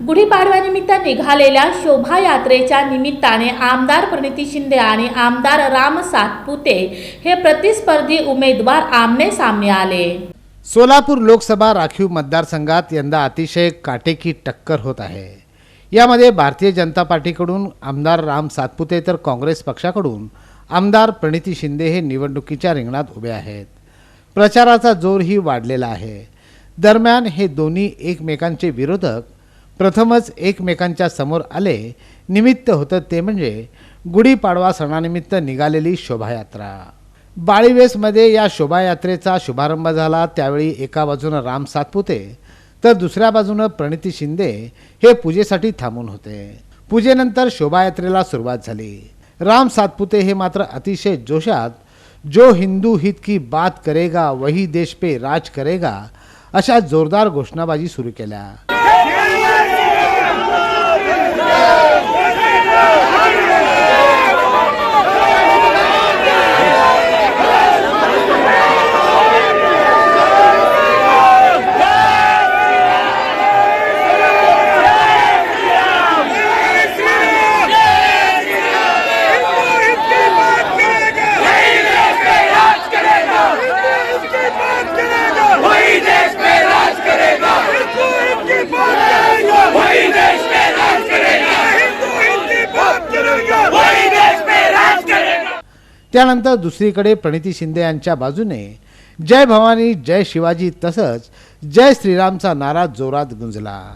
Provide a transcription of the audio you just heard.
गुढीपाडव्यानिमित्त निघालेल्या शोभायात्रेच्या निमित्ताने आमदार प्रणिती शिंदे आणि आमदार राम सातपुते हे प्रतिस्पर्धी उमेदवार आमने सामने आले. सोलापूर लोकसभा राखीव मतदारसंघात यंदा अतिशय काटेकी टक्कर होत आहे. यामध्ये भारतीय जनता पार्टीकडून आमदार राम सातपुते तर काँग्रेस पक्षाकडून आमदार प्रणिती शिंदे हे निवडणुकीच्या रिंगणात उभे आहेत. प्रचाराचा जोरही वाढलेला आहे. दरम्यान हे दोन्ही एकमेकांचे विरोधक प्रथमच एकमेकांच्या समोर आले. निमित्त होतं ते म्हणजे गुढीपाडवा सणानिमित्त निघालेली शोभायात्रा. बाळीवेसमध्ये या शोभायात्रेचा शुभारंभ झाला. त्यावेळी एका बाजूनं राम सातपुते तर दुसऱ्या बाजूनं प्रणिती शिंदे हे पूजेसाठी थांबून होते. पूजेनंतर शोभायात्रेला सुरुवात झाली. राम सातपुते हे मात्र अतिशय जोशात जो हिंदू हित की बात करेगा वही देश पे राज करेगा अशा जोरदार घोषणाबाजी सुरू केल्या वही देश पे राज करेगा हिंदू इनकी बात करेगा वही देश पे राज करेगा हिंदू इनकी बात करेगा वही देश पे राज करेगा त्यानंतर दुसरीकडे प्रणिती शिंदे यांच्या बाजूने जय भवानी जय शिवाजी तसंच जय श्रीरामचा नारा जोरात गुंजला.